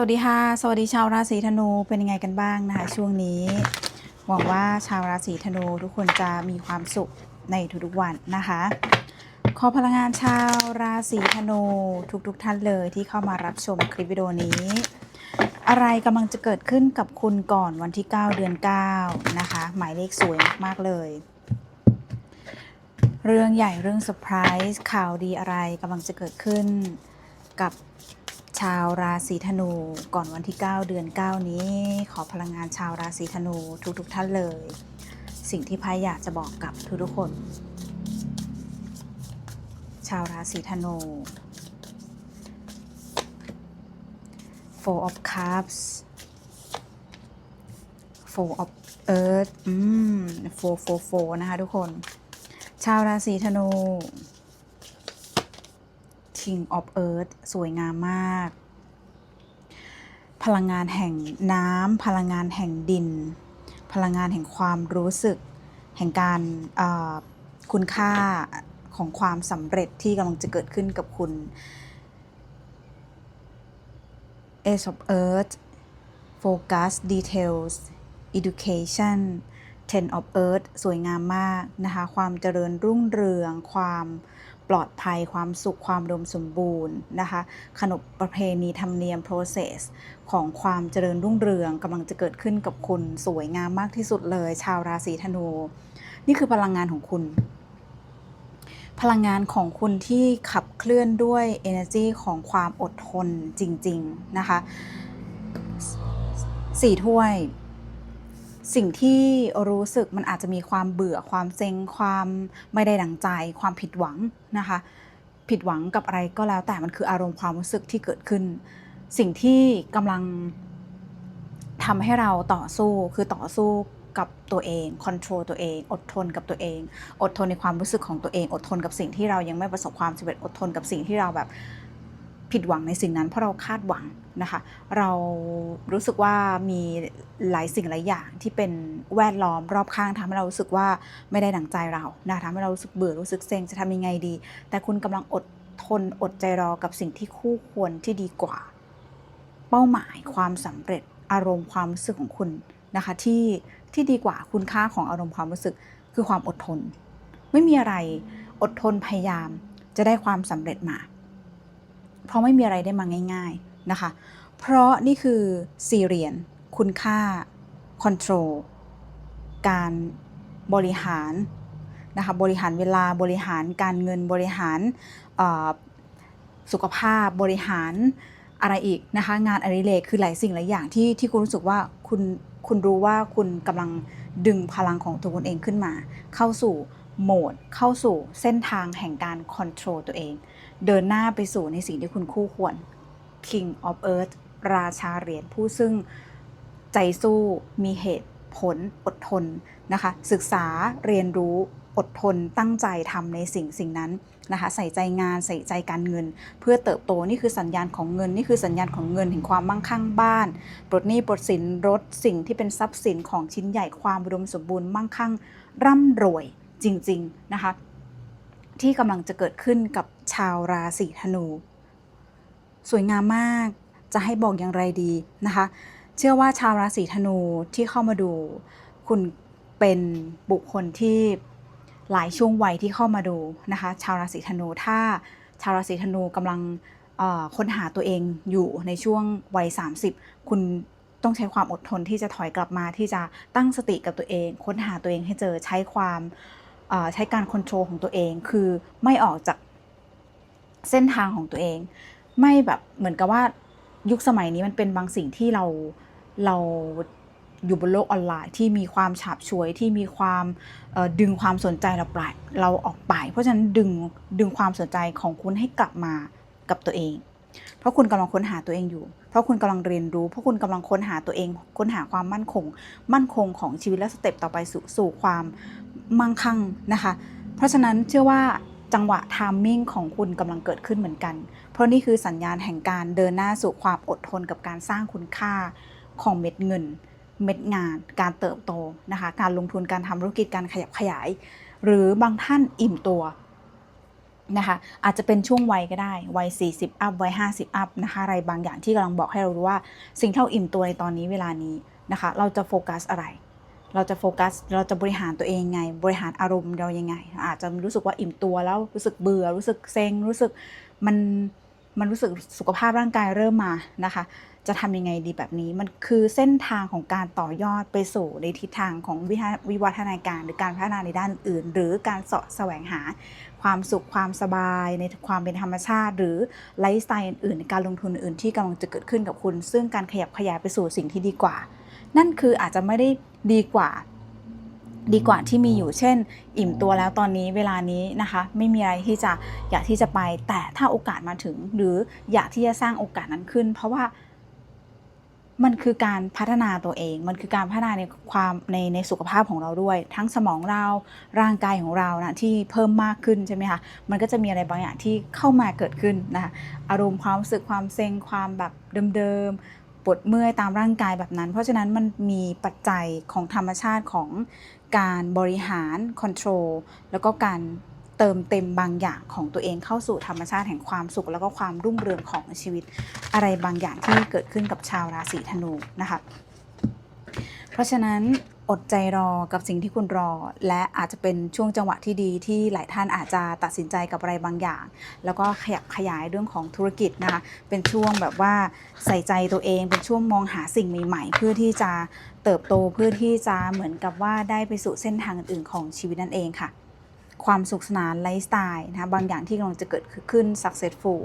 สวัสดีค่ะ สวัสดีชาวราศีธนูเป็นยังไงกันบ้างนะคะ ช่วงนี้หวังว่าชาวราศีธนูทุกคนจะมีความสุขในทุกๆวันนะคะ ขอพลังงานชาวราศีธนูทุกๆทท่านเลยที่เข้ามารับชมคลิปวิดีโอนี้ อะไรกำลังจะเกิดขึ้นกับคุณก่อนวันที่ 9 เดือน 9 นะคะ หมายเลขสวยมากๆเลย เรื่องใหญ่เรื่องเซอร์ไพรส์ข่าวดีอะไรกำลังจะเกิดขึ้นกับ ชาวราศีธนูก่อนวันที่ 9 เดือน 9 นี้ ขอพลังงานชาวราศีธนูทุกๆทท่านเลย สิ่งที่พายอยากจะบอกกับทุกๆคน ชาวราศีธนู Four of Cups Four of Earth อืม Four Four Four นะคะทุกคน ชาวราศีธนู King of Earth สวยงามมาก พลังงานแห่งน้ำพลังงานแห่งดิน พลังงานแห่งความรู้สึก แห่งการคุณค่าของความสำเร็จที่กำลังจะเกิดขึ้นกับคุณ Ace of Earth Focus Details Education Ten of Earth สวยงามมากนะคะ ความเจริญรุ่งเรือง ความ ปลอดภัยความสุขความรวมสมบูรณ์นะคะขนบประเพณีธรรมเนียม process ของความเจริญรุ่งเรืองกำลังจะเกิดขึ้นกับคุณสวยงามมากที่สุดเลย ชาวราศีธนู นี่คือพลังงานของคุณ พลังงานของคุณที่ขับเคลื่อนด้วย energy ของความอดทนจริง ๆ นะคะสี่ถ้วย สิ่งที่รู้สึกมันอาจจะมีความเบื่อความเซ็งความไม่ได้ดังใจ ความผิดหวังนะคะ ผิดหวังกับอะไรก็แล้วแต่มันคืออารมณ์ความรู้สึกที่เกิดขึ้น สิ่งที่กำลังทำให้เราต่อสู้คือต่อสู้กับตัวเองคอนโทรลตัวเอง อดทนกับตัวเอง อดทนในความรู้สึกของตัวเอง อดทนกับสิ่งที่เรายังไม่ประสบความสำเร็จอดทนกับสิ่งที่เราแบบ ผิดหวังในสิ่งนั้นเพราะเราคาดหวังนะคะ เรารู้สึกว่ามีหลายสิ่งหลายอย่างที่เป็นแวดล้อมรอบข้างทำให้เรารู้สึกว่าไม่ได้ดั่งใจเรานะทำให้เรารู้สึกเบื่อรู้สึกเซ็งจะทำยังไงดี แต่คุณกำลังอดทนอดใจรอกับสิ่งที่คู่ควรที่ดีกว่า เป้าหมายความสำเร็จอารมณ์ความรู้สึกของคุณนะคะที่ที่ดีกว่าคุณค่าของอารมณ์ความรู้สึกคือความอดทน ไม่มีอะไรอดทนพยายามจะได้ความสำเร็จมา เพราะไม่มีอะไรได้มาง่ายๆนะคะ เพราะนี่คือซีเรียน คุณค่าคอนโทรลการบริหารนะคะบริหารเวลาบริหารการเงินบริหารสุขภาพบริหารอะไรอีกนะคะงานอดิเรกคือหลายสิ่งหลายอย่างที่ที่คุณรู้สึกว่าคุณคุณรู้ว่าคุณกำลังดึงพลังของตัวคุณเองขึ้นมา เข้าสู่โหมด เข้าสู่เส้นทางแห่งการคอนโทรลตัวเอง เดินหน้าไปสู่ในสิ่งที่คุณคู่ควร King of Earth ราชาเหรียญผู้ซึ่งใจสู้มีเหตุผลอดทนนะคะ ศึกษาเรียนรู้อดทนตั้งใจทำในสิ่งสิ่งนั้นนะคะ ใส่ใจงานใส่ใจการเงิน เพื่อเติบโตนี่คือสัญญาณของเงิน นี่คือสัญญาณของเงินแห่งความมั่งคั่งบ้านปลดหนี้ปลดสินรถสิ่งที่เป็นทรัพย์สินของชิ้นใหญ่ความอุดมสมบูรณ์มั่งคั่งร่ำรวยจริง ๆ นะคะ ที่กำลังจะเกิดขึ้นกับชาวราศีธนู สวยงามมากจะให้บอกอย่างไรดีนะคะ เชื่อว่าชาวราศีธนูที่เข้ามาดู คุณเป็นบุคคลที่หลายช่วงวัยที่เข้ามาดูนะคะ ชาวราศีธนูถ้าชาวราศีธนูกำลังค้นหาตัวเองอยู่ในช่วงวัย 30 คุณต้องใช้ความอดทนที่จะถอยกลับมาที่จะตั้งสติกับตัวเอง ค้นหาตัวเองให้เจอใช้ความ ใช้การคอนโทรลของตัวเอง คือไม่ออกจากเส้นทางของตัวเอง ไม่แบบเหมือนกับว่ายุคสมัยนี้มันเป็นบางสิ่งที่เราเราอยู่บนโลกออนไลน์ที่มีความฉาบฉวยที่มีความดึงความสนใจเราไปเราออกไป เพราะฉะนั้นดึงดึงความสนใจของคุณให้กลับมากับตัวเอง เพราะคุณกำลังค้นหาตัวเองอยู่ เพราะคุณกำลังเรียนรู้ เพราะคุณกำลังค้นหาตัวเอง ค้นหาความมั่นคง มั่นคงของชีวิตและสเต็ปต่อไปสู่สู่ความ มั่งคั่งนะคะ เพราะฉะนั้นเชื่อว่าจังหวะไทามมิ่งของคุณกำลังเกิดขึ้นเหมือนกัน เพราะนี่คือสัญญาณแห่งการเดินหน้าสู่ความอดทนกับการสร้างคุณค่าของเม็ดเงิน เม็ดงาน การเติบโตนะคะ การลงทุนการทำธุรกิจการขยับขยาย หรือบางท่านอิ่มตัวนะคะอาจจะเป็นช่วงวัยก็ได้ วัย 40 อัพ วัย 50 อัพนะคะอะไรบางอย่างที่กำลังบอกให้เรารู้ว่า สิ่งที่เราอิ่มตัวในตอนนี้เวลานี้นะคะ เราจะโฟกัสอะไร เราจะโฟกัส เราจะบริหารตัวเองไง บริหารอารมณ์เรายังไง อาจจะรู้สึกว่าอิ่มตัวแล้วรู้สึกเบื่อ รู้สึกเซ็ง รู้สึกมันมันรู้สึกสุขภาพร่างกายเริ่มมานะคะ จะทำยังไงดีแบบนี้ มันคือเส้นทางของการต่อยอดไปสู่ในทิศทางของวิวิวัฒนาการหรือการพัฒนาในด้านอื่น หรือการเสาะแสวงหา ความสุขความสบายในความเป็นธรรมชาติ หรือไลฟ์สไตล์อื่นๆ การลงทุนอื่นที่กำลังจะเกิดขึ้นกับคุณ ซึ่งการขยับขยายไปสู่สิ่งที่ดีกว่า นั่นคืออาจจะไม่ได้ดีกว่า ดีกว่าที่มีอยู่เช่น อิ่มตัวแล้วตอนนี้เวลานี้นะคะ ไม่มีอะไรที่จะอยากที่จะไป แต่ถ้าโอกาสมาถึง หรืออยากที่จะสร้างโอกาสนั้นขึ้น เพราะว่ามันคือการพัฒนาตัวเอง มันคือการพัฒนาในความในในสุขภาพของเราด้วย ทั้งสมองเรา ร่างกายของเรานะที่เพิ่มมากขึ้นใช่ไหมคะ มันก็จะมีอะไรบางอย่างที่เข้ามาเกิดขึ้นนะคะ อารมณ์ความรู้สึกความเซ็งความแบบเดิมๆ ปวดเมื่อยตามร่างกายแบบนั้น เพราะฉะนั้นมันมีปัจจัยของธรรมชาติของการบริหารคอนโทรลแล้วก็การเติมเต็มบางอย่างของตัวเองเข้าสู่ธรรมชาติแห่งความสุข แล้วก็ความรุ่งเรืองของชีวิต อะไรบางอย่างที่เกิดขึ้นกับชาวราศีธนูนะคะ เพราะฉะนั้น อดใจรอกับสิ่งที่คุณรอ และอาจจะเป็นช่วงจังหวะที่ดีที่หลายท่านอาจจะตัดสินใจกับอะไรบางอย่าง แล้วก็ขยับขยายเรื่องของธุรกิจนะคะเป็นช่วงแบบว่าใส่ใจตัวเอง เป็นช่วงมองหาสิ่งใหม่ ๆ เพื่อที่จะเติบโตเพื่อที่จะเหมือนกับว่าได้ไปสู่เส้นทางอื่นๆของชีวิตนั่นเองค่ะ ความสุขสนานไลฟ์สไตล์นะคะบางอย่างที่กำลังจะเกิดขึ้น successful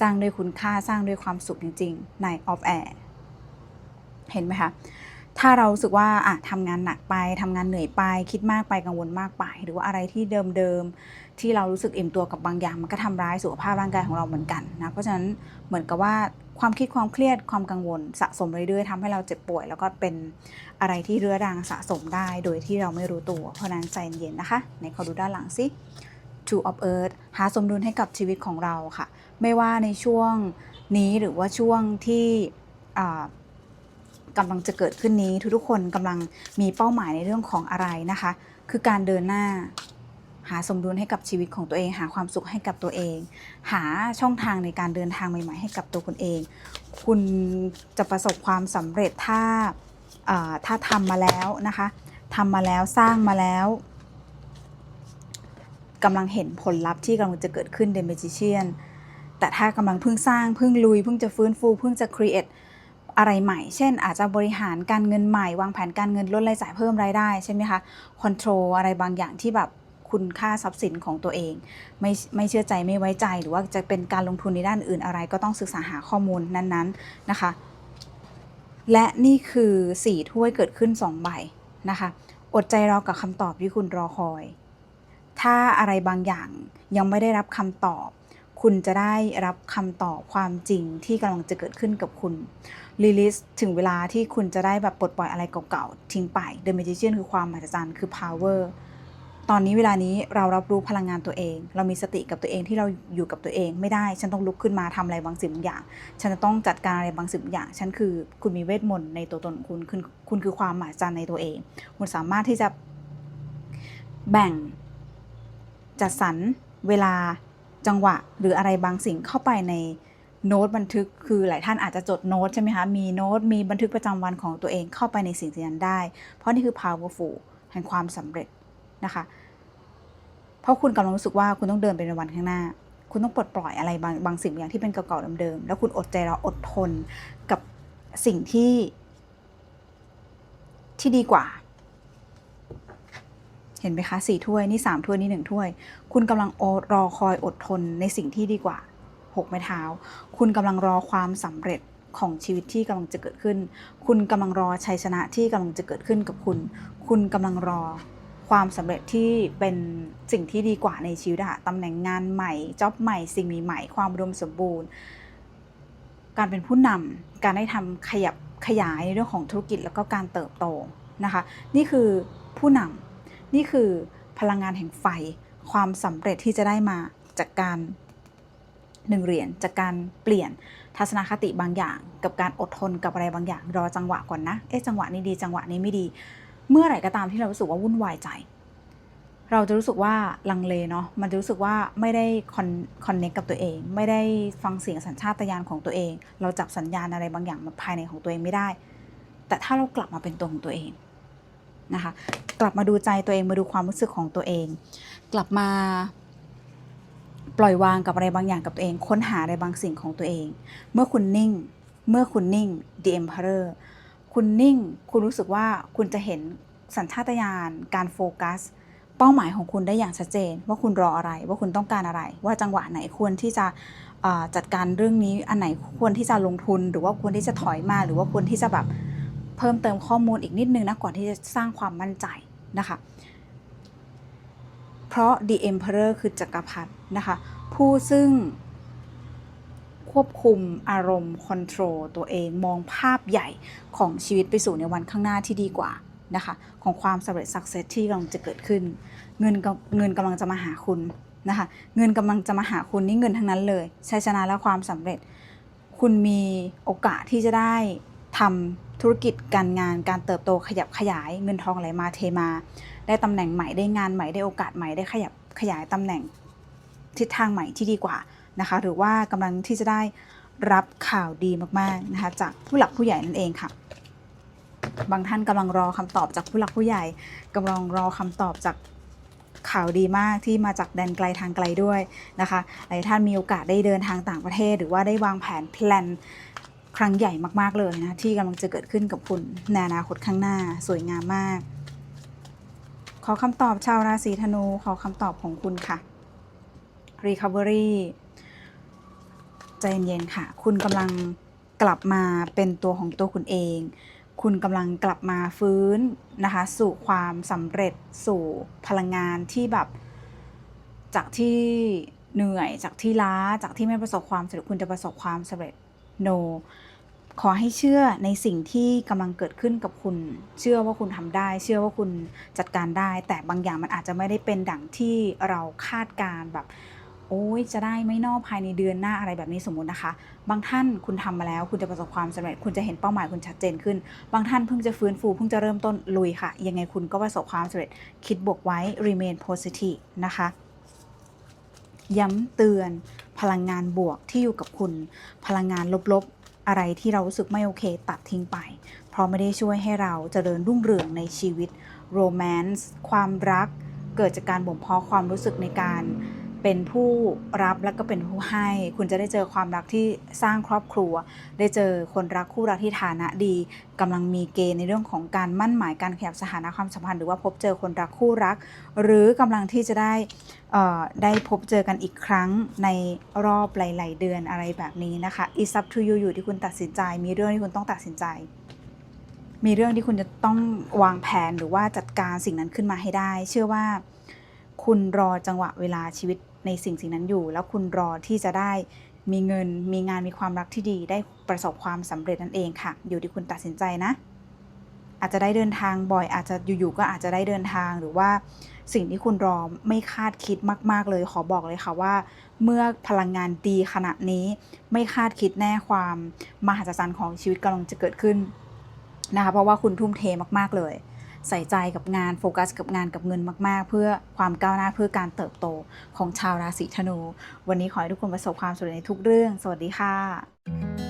สร้างด้วยคุณค่าสร้างด้วยความสุขจริงๆใน off air เห็นไหมคะ ถ้าเราสึกว่าอะทำงานหนักไปทำงานเหนื่อยไป คิดมากไปกังวลมากไป หรือว่าอะไรที่เดิมๆที่เรารู้สึกอิ่มตัวกับบางอย่าง มันก็ทำร้ายสุขภาพร่างกายของเราเหมือนกันนะเพราะฉะนั้นเหมือนกับว่าความคิดความเครียดความกังวลสะสมเรื่อยๆทำให้เราเจ็บป่วย แล้วก็เป็นอะไรที่เรื้อรังสะสมได้ โดยที่เราไม่รู้ตัวเพราะนั้นใจเย็นนะคะในขอดูด้านหลังสิ Two of Earth หาสมดุลให้กับชีวิตของเราค่ะ ไม่ว่าในช่วงนี้หรือว่าช่วงที่อ่า กำลังจะเกิดขึ้นนี้ทุกๆคนกำลังมีเป้าหมายในเรื่องของอะไรนะคะ คือการเดินหน้า หาสมดุลให้กับชีวิตของตัวเอง หาความสุขให้กับตัวเอง หาช่องทางในการเดินทางใหม่ ๆ ให้กับตัวคุณเอง คุณจะประสบความสำเร็จถ้าถ้าทำมาแล้วนะคะทำมาแล้วสร้างมาแล้วกำลังเห็นผลลัพธ์ที่กำลังจะเกิดขึ้นใน Magician แต่ถ้ากำลังเพิ่งสร้างเพิ่งลุยเพิ่งจะฟื้นฟูเพิ่งจะ create อะไรใหม่ เช่น อาจจะบริหารการเงินใหม่ วางแผนการเงินลดรายจ่ายเพิ่มรายได้ใช่ไหมคะคอนโทรลอะไรบางอย่างที่แบบคุณค่าทรัพย์สินของตัวเอง ไม่ไม่เชื่อใจไม่ไว้ใจ หรือว่าจะเป็นการลงทุนในด้านอื่นอะไร ก็ต้องศึกษาหาข้อมูลนั้นๆนะคะ และนี่คือสี่ถ้วยเกิดขึ้น2ใบนะคะ อดใจรอกับคำตอบที่คุณรอคอย ถ้าอะไรบางอย่างยังไม่ได้รับคำตอบ คุณจะได้รับคำตอบความจริงที่กำลังจะเกิดขึ้นกับคุณรีลิสถึงเวลาที่คุณจะได้แบบปลดปล่อยอะไรเก่าๆ ทิ้งไป The Magician คือความมหัศจรรย์คือ power ตอนนี้เวลานี้เรารับรู้พลังงานตัวเอง เรามีสติกับตัวเองที่เราอยู่กับตัวเองไม่ได้ ฉันต้องลุกขึ้นมาทำอะไรบางสิ่งบางอย่าง ฉันจะต้องจัดการอะไรบางสิ่งบางอย่าง ฉันคือคุณมีเวทมนต์ในตัวตนคุณคุณคุณคือความมหัศจรรย์ในตัวเอง คุณสามารถที่จะแบ่งจัดสรรเวลา จังหวะหรืออะไรบางสิ่งเข้าไปในโน้ตบันทึกคือหลายท่านอาจจะจดโน้ตใช่ไหมคะ มีโน้ตมีบันทึกประจำวันของตัวเองเข้าไปในสิ่งนั้นได้ เพราะนี่คือ powerful แห่งความสำเร็จนะคะ เพราะคุณกำลังรู้สึกว่าคุณต้องเดินไปในวันข้างหน้า คุณต้องปลดปล่อยอะไรบางบางสิ่งอย่างที่เป็นเก่าๆเดิมๆแล้วคุณอดใจรออดทนกับสิ่งที่ที่ดีกว่า เห็นไหมคะสี่ถ้วยนี่สามถ้วยนี่หนึ่งถ้วย คุณกำลังรอคอยอดทนในสิ่งที่ดีกว่าหกไม้เท้า คุณกำลังรอความสำเร็จของชีวิตที่กำลังจะเกิดขึ้น คุณกำลังรอชัยชนะที่กำลังจะเกิดขึ้นกับคุณ คุณกำลังรอความสำเร็จที่เป็นสิ่งที่ดีกว่าในชีวิตอะตำแหน่งงานใหม่จ็อบใหม่ สิ่งใหม่ๆความอุดมสมบูรณ์ การเป็นผู้นำการได้ทำขยับขยายในเรื่องของธุรกิจแล้วก็การเติบโตนะคะ นี่คือผู้นำ นี่คือพลังงานแห่งไฟ ความสำเร็จที่จะได้มาจากการหนึ่งเหรียญจากการเปลี่ยนทัศนคติบางอย่าง กับการอดทนกับอะไรบางอย่าง รอจังหวะก่อนนะ เอ๊ะจังหวะนี้ดีจังหวะนี้ไม่ดี เมื่อไหร่ก็ตามที่เรารู้สึกว่าวุ่นวายใจ เราจะรู้สึกว่าลังเลเนาะมันจะรู้สึกว่าไม่ได้คอนคอนเนคกับตัวเอง ไม่ได้ฟังเสียงสัญชาตญาณของตัวเอง เราจับสัญญาณอะไรบางอย่างมาภายในของตัวเองไม่ได้ แต่ถ้าเรากลับมาเป็นตัวของตัวเอง นะคะ กลับมาดูใจตัวเองมาดูความรู้สึกของตัวเอง กลับมา ปล่อยวางกับอะไรบางอย่างกับตัวเอง ค้นหาอะไรบางสิ่งของตัวเอง เมื่อคุณนิ่ง เมื่อคุณนิ่ง The Emperor คุณนิ่ง คุณรู้สึกว่าคุณจะเห็นสัญชาตญาณการโฟกัส เป้าหมายของคุณได้อย่างชัดเจน ว่าคุณรออะไร ว่าคุณต้องการอะไร ว่าจังหวะไหนควรที่จะจัดการเรื่องนี้อันไหนควรที่จะลงทุน หรือว่าควรที่จะถอยมาหรือว่าควรที่จะแบบ เพิ่มเติมข้อมูลอีกนิดนึงนะก่อนที่จะสร้างความมั่นใจนะคะ เพราะ The Emperor คือจักรพรรดินะคะ ผู้ซึ่งควบคุมอารมณ์คอนโทรลตัวเองมองภาพใหญ่ของชีวิตไปสู่ในวันข้างหน้าที่ดีกว่านะคะของความสำเร็จสักเซสที่กำลังจะเกิดขึ้น เงินกำเงินกำลังจะมาหาคุณนะคะเงินกำลังจะมาหาคุณนี่เงินทั้งนั้นเลยชัยชนะและความสำเร็จ คุณมีโอกาสที่จะได้ ทำธุรกิจการงานการเติบโตขยับขยายเงินทองไหลมาเทมา ได้ตำแหน่งใหม่ได้งานใหม่ได้โอกาสใหม่ได้ขยับขยายตำแหน่งทิศทางใหม่ที่ดีกว่านะคะ หรือว่ากำลังที่จะได้รับข่าวดีมากๆนะคะจากผู้หลักผู้ใหญ่นั่นเองค่ะ บางท่านกำลังรอคำตอบจากผู้หลักผู้ใหญ่กำลังรอคำตอบจากข่าวดีมากที่มาจากแดนไกลทางไกลด้วยนะคะหลายท่านมีโอกาสได้เดินทางต่างประเทศ หรือว่าได้วางแผนแพลน ครั้งใหญ่มากๆเลยนะที่กำลังจะเกิดขึ้นกับคุณในอนาคตข้างหน้าสวยงามมาก ขอคำตอบชาวราศีธนูขอคำตอบของคุณค่ะ Recovery ใจเย็นๆค่ะ คุณกำลังกลับมาเป็นตัวของตัวคุณเอง คุณกำลังกลับมาฟื้นนะคะ สู่ความสำเร็จสู่พลังงานที่แบบ จากที่เหนื่อยจากที่ล้าจากที่ไม่ประสบความสำเร็จคุณจะประสบความสำเร็จ no ขอให้เชื่อในสิ่งที่กำลังเกิดขึ้นกับคุณ เชื่อว่าคุณทำได้ เชื่อว่าคุณจัดการได้ แต่บางอย่างมันอาจจะไม่ได้เป็นดังที่เราคาดการ์แบบ โอ้ยจะได้ไม่นอกภายในเดือนหน้าอะไรแบบนี้สมมุตินะคะ บางท่านคุณทำมาแล้ว คุณจะประสบความสำเร็จ คุณจะเห็นเป้าหมายคุณชัดเจนขึ้น บางท่านเพิ่งจะฟื้นฟูเพิ่งจะเริ่มต้นลุยค่ะ ยังไงคุณก็ประสบความสำเร็จ คิดบวกไว้ remain positive นะคะย้ำเตือนพลังงานบวกที่อยู่กับคุณ พลังงานลบๆ อะไรที่เรารู้สึกไม่โอเคตัดทิ้งไป เพราะไม่ได้ช่วยให้เราเจริญรุ่งเรืองในชีวิตโรแมนต์ความรัก เกิดจากการบ่มเพาะความรู้สึกในการ เป็นผู้รับแล้วก็เป็นผู้ให้ คุณจะได้เจอความรักที่สร้างครอบครัว ได้เจอคนรักคู่รักที่ฐานะดีกำลังมีเกณฑ์ในเรื่องของการมั่นหมายการขยับสถานะความสัมพันธ์หรือว่าพบเจอคนรักคู่รัก หรือกำลังที่จะได้ได้พบเจอกันอีกครั้งในรอบหลาย ๆ เดือนอะไรแบบนี้นะคะ It's up to you อยู่ที่คุณตัดสินใจ มีเรื่องที่คุณต้องตัดสินใจ มีเรื่องที่คุณจะต้องวางแผนหรือว่าจัดการสิ่งนั้นขึ้นมาให้ได้ เชื่อว่าคุณรอจังหวะเวลาชีวิต ในสิ่งสิ่งนั้นอยู่ แล้วคุณรอที่จะได้มีเงินมีงานมีความรักที่ดี ได้ประสบความสำเร็จนั่นเองค่ะ อยู่ที่คุณตัดสินใจนะ อาจจะได้เดินทางบ่อย อาจจะอยู่ๆก็อาจจะได้เดินทางหรือว่าสิ่งที่คุณรอไม่คาดคิดมาก ๆ เลยขอบอกเลยค่ะว่า เมื่อพลังงานดีขณะนี้ไม่คาดคิดแน่ความมหัศจรรย์ของชีวิตกำลังจะเกิดขึ้นนะคะเพราะว่าคุณทุ่มเทมาก ๆ เลย ใส่ใจกับงานโฟกัสกับงานกับเงินมาก ๆ เพื่อความก้าวหน้าเพื่อการเติบโตของชาวราศีธนู วันนี้ขอให้ทุกคนประสบความสำเร็จในทุกเรื่อง สวัสดีค่ะ